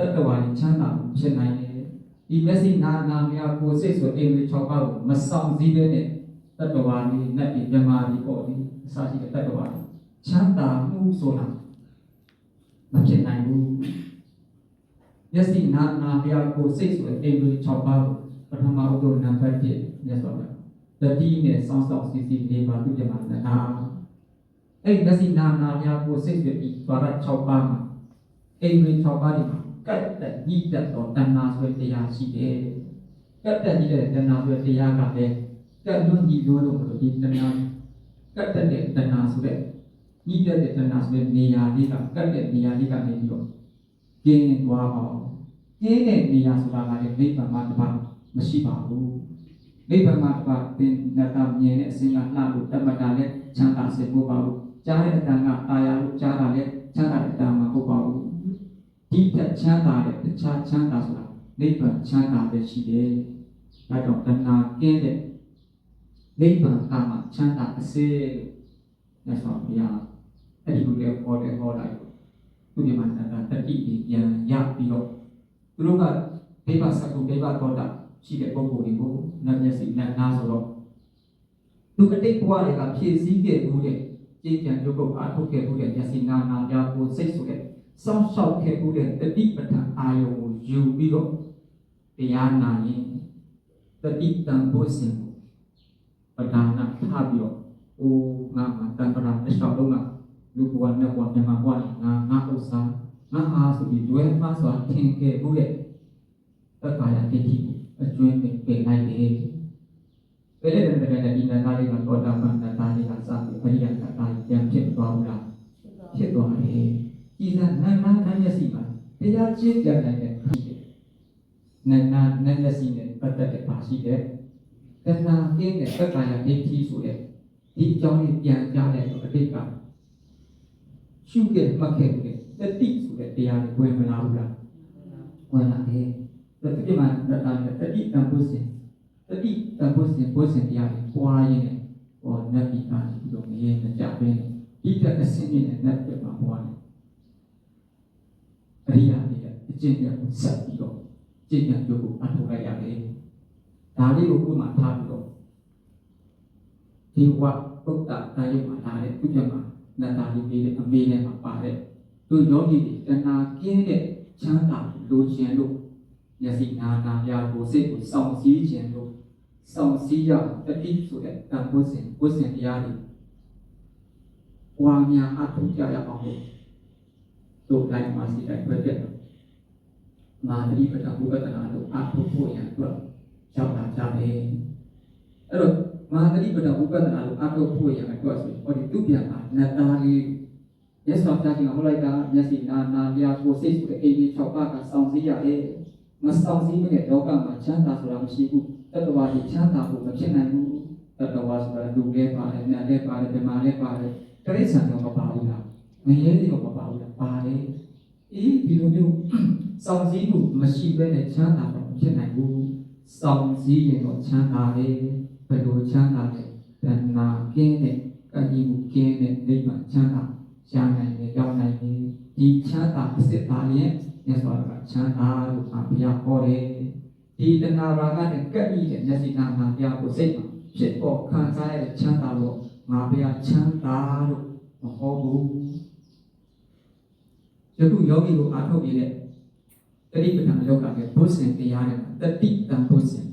တတ္တဝါချမ်းသာမှုဖြစ်နိုင်တယ်ဒီမျက်စိနာနာများကိုယ်စိတ်ဆိုအိမ်လေး၆ပါးကိုမဆောင်စည်းပဲနဲ့တတ္တဝါလေးနတ်ပြည်မြမာဒီပေါ့ဒီအစရှိတဲ့တတ္တဝါလေးချမ်းသာမှုဆိုတာမဖြစ်နိုင်ဘူးမျက်စိနာနာများကိုယ်စိတ်ဆိုအိမ်လေး၆ပါးကိုပထမဦးဆုံးနံပါတ်1မြတ်စွာဘုရားတတိနဲ့စောင့်ဆောင်စီစီလေးပါသူပြမှာနာအဲ့မျက်စိနာနာများကိုယ်စိတ်ဆိုပြီးသွားတာ6ပါးမှာအိမ်လေး6ပါးဒီမှာ ကတ်တဲ့ညှိတက်တော့တဏှာဆိုတဲ့တရားရှိတယ်ကတ်တဲ့ညှိတဲ့တဏှာဆိုတဲ့တရားကလည်းကတ်လွန်ညီလို့လို့မလို့ဒီတဏှာကတ်တဲ့တဏှာဆိုတဲ့ညှိတဲ့တဏှာဆိုတဲ့နေရာလေးကကတ်တဲ့နေရာလေးကနေပြီးတော့ကျင်းသွားအောင်ကျင်းတဲ့နေရာဆိုတာကလည်းနိဗ္ဗာန်မှာတပါမရှိပါဘူးနိဗ္ဗာန်မှာတပါသင်နတမြင်တဲ့အစဉ်ကလှလို့တမတာနဲ့ချမ်းသာစေဖို့ပါဘူးကြားတဲ့အတန်ကအာရလို့ကြားတာနဲ့ချမ်းသာတဲ့အတန်မှာဟုတ်ပါဘူး ဒီထက်ချမ်းသာတဲ့တခြားချမ်းသာဆိုတာ နိဗ္ဗာန်ချမ်းသာပဲရှိတယ်။ဒါကြောင့်တဏှာကင်းတဲ့နိဗ္ဗာန်ကမှချမ်းသာအစေလို့မြတ်စွာဘုရားအဲ့ဒီလိုလေဟောတယ်ဟောလိုက်သူဒီမှာတဏှာတတိကိုပြန်ရပြီးတော့သူတို့ကဒေဝစကုဒေဝသောတာရှိတဲ့ပုဂ္ဂိုလ်တွေကိုနတ်မျက်စိနတ်နာဆိုတော့သူအတိတ်ဘဝတွေကဖြည့်ဆည်းခဲ့မှုတဲ့ကြည်ကြံရုပ်ကုတ်အားထုတ်ခဲ့မှုတဲ့မျက်စိနာနာပြကိုစိတ်ဆိုတဲ့ စောင့်ရှောက်ခဲ့မှုတဲ့တတိပဋ္ဌာန်အာယုံကိုယူပြီးတော့တရားနာရင်တတိတံဘုဇင်ကိုပဋ္ဌာန်ထားပြီးတော့အိုးငါမှာတန်တရာတစ်လျှောက်လုံးကလူဘဝနဲ့ဘဝမြန်မာဘဝငါငါဥစ္စာငါအားဆိုပြီးတွဲမှစွာထင်ခဲ့မှုတဲ့တက္ကာယတိတိကိုအကျွင်းပင်ပြင်လိုက်တယ်ပဲလေတဲ့တဲ့ဒီနန္ဒာလေးကတော့တာမန္တတာလေးကစပြီးပရိယတ္တာပြန်ဖြစ်သွားဘူးလားဖြစ်သွားတယ် ကြည်စံနာနာနာမျက်စိမှာတ ရားကျင့်ကြံနိုင်တဲ့ရှိတယ်။နာနာနာမျက်စိနဲ့ပတ်သက်တဲ့ပါရှိတယ်။တဏှာကင်းတဲ့သက္ကာယဒိဋ္ဌိဆိုတဲ့ဒီအကြောင်းလေးပြန်ကြားတဲ့အတွက်အတိတ်ကရှုခဲ့မှတ်ခဲ့တဲ့တတိဆိုတဲ့တရားကိုဝင်မလာဘူးလား။ဝင်လာတယ်။ဒါတိမှန်တာတတိတန်ဖို့စဉ်တတိတန်ဖို့စဉ်ဖို့စဉ်တရားကိုပွားရင်းနဲ့ဟောနတ်ပြည်ကပြီးတော့မရေမကြပဲဒီတဲ့အစင်းနဲ့နတ်ပြည်မှာပွားတယ် အရိယာတွေအကျင့်တွေကိုဆက်ပြီးတော့ကျင့်ကြံကြိုးကိုအထောက်လိုက်ရတယ်။ဒါလေးကိုခုမှထားပြီးတော့ဒီဝတ်ပုဒ္ဒတာယုမှာထားတဲ့သူပြမှာနတ်သားလေးပြီးတဲ့အမေနဲ့မှာပါတဲ့သူယောဂီတွေတဏှာကင်းတဲ့ချမ်းသာလိုချင်လို့မျက်စိနာနာပြကိုစိတ်ကိုစောင့်စည်းခြင်းလို့စောင့်စည်းရတတိဆိုတဲ့တန်ဖိုးစဉ်ဝိစဉ်တရားတွေဝါများအထောက်ကြရအောင်လို့ တို့တိုင်းမှာစီတိုင်းတွေ့တဲ့မာသတိပဋ္ဌာဘုပ္ပတနာတို့အထုဖို့ရန်အတွက်ရောက်လာကြတယ်အဲ့တော့မာသတိပဋ္ဌာဘုပ္ပတနာတို့အထုဖို့ရန်အတွက်ဆိုဟောဒီသူပြန်မှာနတ်သားလေးမြတ်စွာဘုရားရှင်ကဟောလိုက်တာမျက်စိနာနာပြာကိုစိတ်ဆိုတဲ့အိမ်ကြီး၆ပါးကစောင့်စည်းရတယ်မစောင့်စည်းမနဲ့လောကမှာချမ်းသာဆိုတာမရှိဘူးတတ္တဝါကြီးချမ်းသာဖို့မဖြစ်နိုင်ဘူးတတ္တဝါဆိုတာလူလည်းပါတယ်နတ်လည်းပါတယ်ဗမာလည်းပါတယ်တရိစ္ဆာန်တော့မပါဘူးလား ငရဲတွေမပါဘူးလားပါတယ်အေးဒီလိုမျိုးစောင့်စည်းမှုမရှိဘဲနဲ့ချမ်းသာတော့မဖြစ်နိုင်ဘူးစောင့်စည်းရင်တော့ချမ်းသာတယ်ဘယ်လိုချမ်းသာလဲတဏှာကင်းတဲ့ကံကြီးမှုကင်းတဲ့နိဗ္ဗာန်ချမ်းသာရနိုင်တယ်ရောက်နိုင်တယ်ဒီချမ်းသာအစစ်ပါရင်မြတ်စွာဘုရားချမ်းသာလို့အဘုရားဟောတယ်ဒီတဏှာရာဂနဲ့ကပ်ပြီးတဲ့မျက်စိနာမှာတရားကိုစိတ်မှာဖြစ်ပေါ်ခံစားရတဲ့ချမ်းသာလို့ငါဘုရားချမ်းသာလို့မဟောဘူး ယခုယောဂီကိုအားထုတ်ပြီးတဲ့တတိပဋ္ဌာန်လောကရဲ့ဘုဇင်တရားနဲ့တတိတံဘုဇင်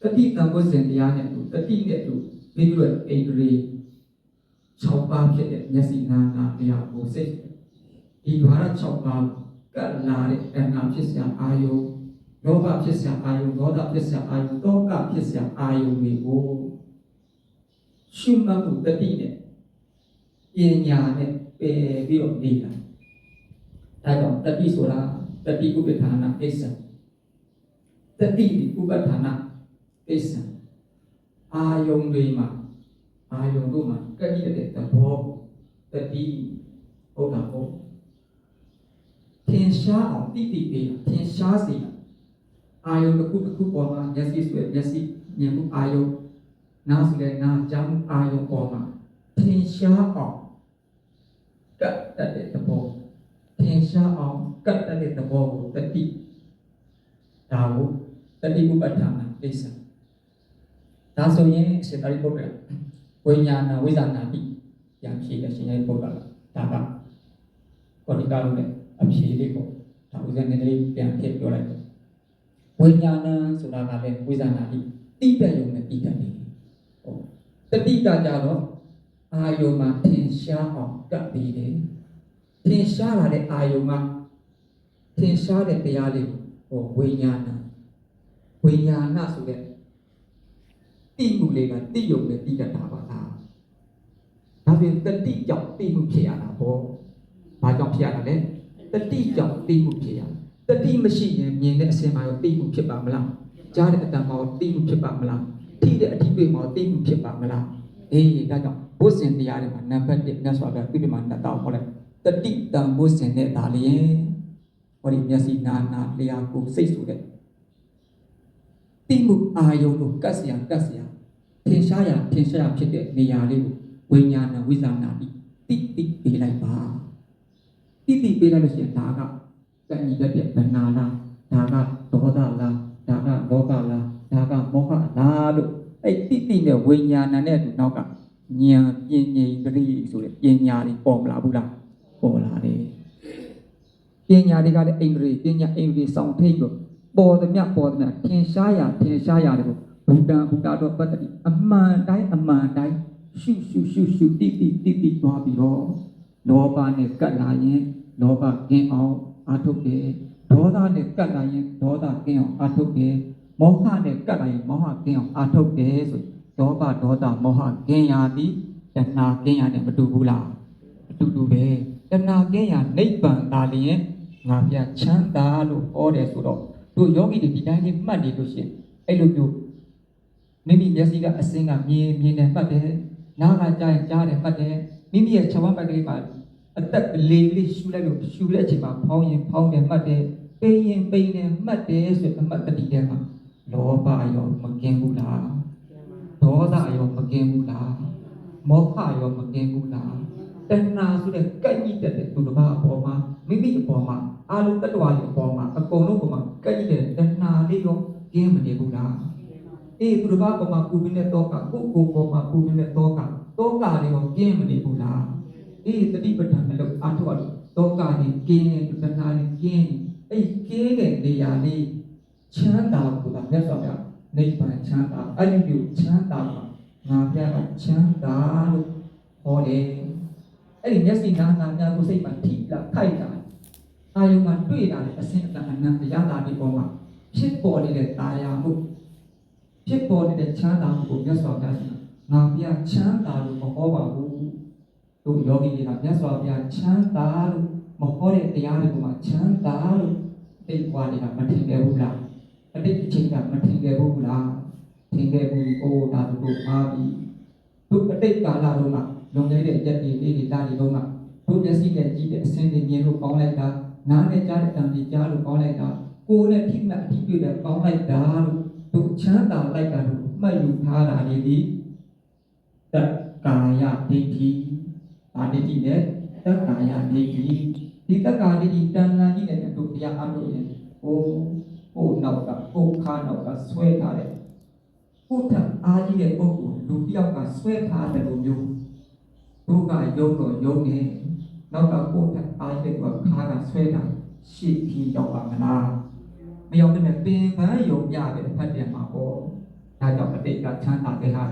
တတိတံဘုဇင်တရားနဲ့သူတတိနဲ့သူပြီးပြီးတော့အိန္ဒြေ6ပါးဖြစ်တဲ့မျက်စိနာနာတရားကိုစိတ်ဒီဓဝရ6ပါးကလာတဲ့တဏှာဖြစ်စရာအာယုလောဘဖြစ်စရာအာယုဒေါသဖြစ်စရာအာယုတောကဖြစ်စရာအာယုတွေကိုရှုမှတ်မှုတတိနဲ့ပညာနဲ့ပယ်ပြီးတော့နေတာ ဒါကြောင့်တတိဆိုတာတတိဥပ္ပဌာနာကိစ္စတတိဥပ္ပဌာနာကိစ္စအာယုံတွေမှာအာယုံတို့မှာကတိတဲ့သဘောတတိဟုတ်တာဟုတ်သင်ရှားအောင်တိတိပေးတာသင်ရှားစီတာအာယုံတစ်ခုတစ်ခုပေါ်မှာမျက်စိဆွဲမျက်စိမြင်မှုအာယုံနားဆိုတဲ့နားကြားမှုအာယုံပေါ်မှာသင်ရှားအောင်ကတ်တဲ့သဘော ထင်ရှားအောင်ကတ်တဲ့သဘောကိုတတိဒါကိုတတိဥပဋ္ဌာန်ကိစ္စဒါဆိုရင်အရှင်သာရိပုတ္တရာဝိညာဏဝိဇာနာတိပြန်ဖြေတယ်ရှင်ရဲ့ပုဂ္ဂိုလ်ဒါကကောဒီကာလို့လည်းအဖြေလေးကိုဒါဥစဉ်နည်းနည်းလေးပြန်ဖြေပြောလိုက်တယ်ဝိညာဏဆိုတာကလည်းဝိဇာနာတိတိတတ်ရုံနဲ့တိတတ်နေဟောတတိကကြတော့အာယုံမှာထင်ရှားအောင်ကပ်ပြီးတယ် ထင်ရှားလာတဲ့အာယုံမှာထင်ရှားတဲ့တရားလေးကိုဟောဝိညာဏဝိညာဏဆိုတဲ့တိမှုလေးကတိယုံနဲ့တိတတ်တာပါလားဒါပြင်တတိကြောင့်တိမှုဖြစ်ရတာပေါ့ဘာကြောင့်ဖြစ်ရတာလဲတတိကြောင့်တိမှုဖြစ်ရတတိမရှိရင်မြင်တဲ့အစင်မှာရောတိမှုဖြစ်ပါမလားကြားတဲ့အတန်မှာရောတိမှုဖြစ်ပါမလားထိတဲ့အထိတွေမှာရောတိမှုဖြစ်ပါမလားအေးဒါကြောင့်ဘုဇင်တရားတွေမှာနံပါတ်1မြတ်စွာဘုရားပြိပမာတတော်ဟောလိုက် တတိတံဘုဇင်နဲ့ဒါလျင်ဟောဒီမျက်စိနာနာလျာကိုစိတ်ဆိုတဲ့တိမှုအာယုံကိုကတ်စရာကတ်စရာထင်ရှားရာထင်ရှားရာဖြစ်တဲ့နေရာလေးကိုဝိညာဏဝိဇာနာတိတိတိပေးလိုက်ပါတိတိပေးလိုက်လို့ရှိရင်ဒါကကံကြီးတတ်တဲ့ဗနာလားဒါကဒေါသလားဒါကလောကလားဒါကမောဟလားလို့အဲ့တိတိနဲ့ဝိညာဏနဲ့သူနောက်ကဉာဏ်ပညာပရိဆိုတဲ့ပညာတွေပေါ်မလာဘူးလား ပေါ်လာတယ်ပညာတွေကလည်းအိန္ဒြေပညာအိန္ဒြေဆောင်ထိတ်ကိုပေါ်သမျှပေါ်သမျှထင်ရှားရာထင်ရှားရာတွေကိုဘုဒ္ဓဘုဒ္ဓတော်ပတ္တိအမှန်တိုင်းအမှန်တိုင်းရှုရှုရှုရှုတိတိတိတိသွားပြီးတော့လောဘနဲ့ကတ်လာရင်လောဘကင်းအောင်အာထုတ်တယ်ဒေါသနဲ့ကတ်လာရင်ဒေါသကင်းအောင်အာထုတ်တယ်မောဟနဲ့ကတ်လာရင်မောဟကင်းအောင်အာထုတ်တယ်ဆိုဒေါဘဒေါသမောဟကင်းရာသည်တဏှာကင်းရာနဲ့မတူဘူးလားအတူတူပဲ တဏှာကင်းရာနိဗ္ဗာန်သာလျင်ငါပြချမ်းသာလို့ဟောတယ်ဆိုတော့တို့ယောဂီတွေဒီတိုင်းလေးမှတ်နေလို့ရှိရင်အဲ့လိုမျိုးမိမိမျက်စိကအစင်းကမြင်မြင်တယ်မှတ်တယ်နားကကြားရင်ကြားတယ်မှတ်တယ်မိမိရဲ့ခြေဝါးပတ်ကလေးမှာအသက်ကလေးလေးရှူလိုက်လို့ရှူတဲ့အချိန်မှာဖောင်းရင်ဖောင်းတယ်မှတ်တယ်ပိန်ရင်ပိန်တယ်မှတ်တယ်ဆိုအမှတ်တတိတဲ့မှာလောဘရောမကင်းဘူးလားဒေါသရောမကင်းဘူးလားမောဟရောမကင်းဘူးလား တဏှာဆိုတဲ့ကန့်ညိတဲ့သူတစ်ပါးအပေါ်မှာမိမိအပေါ်မှာအာလုံးတတ္တဝါတွေအပေါ်မှာအကုန်လုံးပေါ်မှာကန့်ညိတဲ့တဏှာလေးရောကင်းမနေဘူးလားအေးသူတစ်ပါးပေါ်မှာပူပင်းတဲ့တောကကိုယ်ကိုယ်ပေါ်မှာပူပင်းတဲ့တောကတောကလေးရောကင်းမနေဘူးလားအေးတတိပဋ္ဌာန်အလုပ်အားထုတ်ရလို့တောကလေးကင်းတဏှာလေးကင်းအဲ့ကင်းတဲ့နေရာလေးချမ်းသာကိုသာမြတ်စွာဘုရားနိဗ္ဗာန်ချမ်းသာအဲ့ဒီလိုချမ်းသာမှာငါပြကချမ်းသာလို့ဟောတယ် အဲ့ဒီမျက်စိနာနာများကိုစိတ်မှာထိတာခိုက်တာအာယုံမှာတွေ့တာလေအစင်အတန်အနန္တရတာဒီပေါ်မှာဖြစ်ပေါ်နေတဲ့ตาယာမှုဖြစ်ပေါ်နေတဲ့ချမ်းသာမှုကိုမြတ်စွာဘုရားရှင်ငါပြချမ်းသာလို့မဟောပါဘူးတို့ယောဂီတွေကမြတ်စွာဘုရားချမ်းသာလို့မဟောတဲ့တရားတွေကိုမှချမ်းသာလို့သိကွာနေတာမထင်ခဲ့ဘူးလားအတိတ်အချိန်ကမထင်ခဲ့ဘူးလားထင်ခဲ့ဘူးအိုးဒါတို့အားပြီးတို့အတိတ်ကာလတုန်းက လွန်ခဲ့တဲ့ရက်တွေလေးတွေတာတွေတုန်းကတို့မျက်စိနဲ့ကြည့်တဲ့အစင်းတွေမြင်လို့ကောင်းလိုက်တာနားနဲ့ကြားတဲ့အတန်တွေကြားလို့ကောင်းလိုက်တာကိုယ်နဲ့ထိမှတ်အထိတွေ့တဲ့ကောင်းလိုက်တာလို့တို့ချမ်းသာလိုက်တာလို့မှတ်ယူထားတာတွေဒီတက္ကာယဒိဋ္ဌိဗာဒိဋ္ဌိနဲ့တက္ကာယဒိဋ္ဌိဒီတက္ကာဒိဋ္ဌိတန်လန်ကြီးနဲ့တို့တရားအထုတ်ရင်ဟိုဟိုနောက်ကဟိုခါနောက်ကဆွဲထားတဲ့ပုထအားကြီးတဲ့ပုဂ္ဂိုလ်လူတစ်ယောက်ကဆွဲထားတယ်လို့မျိုး တို့ကယုံတော့ယုံနေနောက်ကပုထအားကြီးတဲ့ကခါကဆွဲတာရှေ့ကြီးရောက်ပါမလားမရောက်တဲ့ပင်ပန်းယုံပြတယ်ဖတ်တယ်မှာပေါ့ဒါကြောင့်အတိတ်ကချမ်းသာခဲ့တာ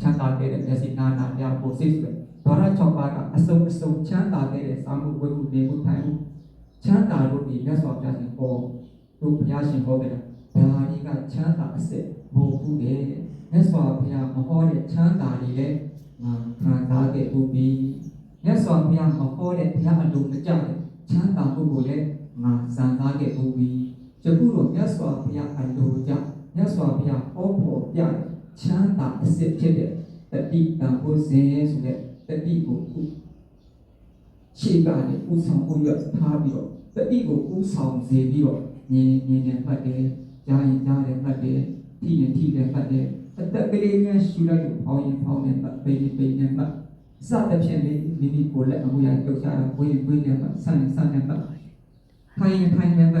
ချမ်းသာခဲ့တဲ့မျက်စိနာနာပြဖို့စိတ်ဆွဲဘာရ၆ပါးကအစုံအစုံချမ်းသာခဲ့တဲ့စာမှုဝိမှုနေမှုထိုင်မှုချမ်းသာလို့ဒီမြတ်စွာဘုရားရှင်ဟောတို့ဘုရားရှင်ဟောတဲ့ဒါကြီးကချမ်းသာအစစ်မဟုတ်ဘူးလေမြတ်စွာဘုရားမဟောတဲ့ချမ်းသာတွေလည်းငါ ခံစားခဲ့ဘူးပြီမြတ်စွာဘုရားမဟောတဲ့ဘုရားအလိုမကျတဲ့ချမ်းသာမှုကိုလည်းငါစံစားခဲ့ဘူးပြီယခုတော့မြတ်စွာဘုရားအလိုကျမြတ်စွာဘုရားဟောဖို့ပြတဲ့ချမ်းသာအစစ်ဖြစ်တဲ့တတိတံဖို့ဇင်ဆိုတဲ့တတိကိုခုရှေ့ကနေဥဆောင်ဥရထားပြီးတော့တတိကိုဥဆောင်စေပြီးတော့မြင်မြင်နဲ့မှတ်တယ်ကြားရင်ကြားတယ်မှတ်တယ်ထိရင်ထိတယ်မှတ်တယ်အတက်ကလေးနဲ့ရှူလိုက်လို့ဖောင်းရင်ဖောင်းတယ်မှတ်ပိန်ရင်ပိန်တယ်မှတ်စသဖြင့်လေးမိမိကိုယ်လက်အမှုရကြောက်ကြတာဝေးဝေးနဲ့မှတ်ဆန့်ဆန့်နဲ့မှတ်ထိုင်ရင်ထိုင်လည်းပဲ